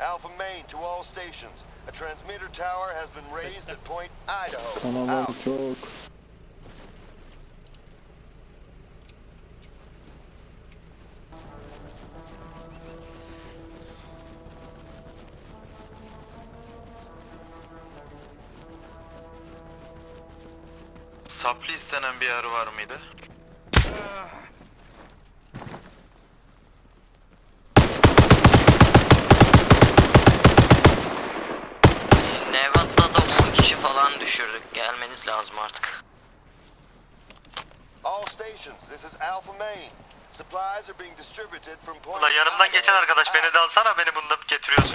Alpha Main to all stations. A transmitter tower has been raised at Point Idaho. Kanalar Out. çok. Saplı istenen bir yer var mıydı? Gelmeniz lazım artık. All stations, this is Alpha Main. Supplies are being distributed from Point Ulan yanımdan geçen arkadaş beni de alsana beni bunda getiriyorsun.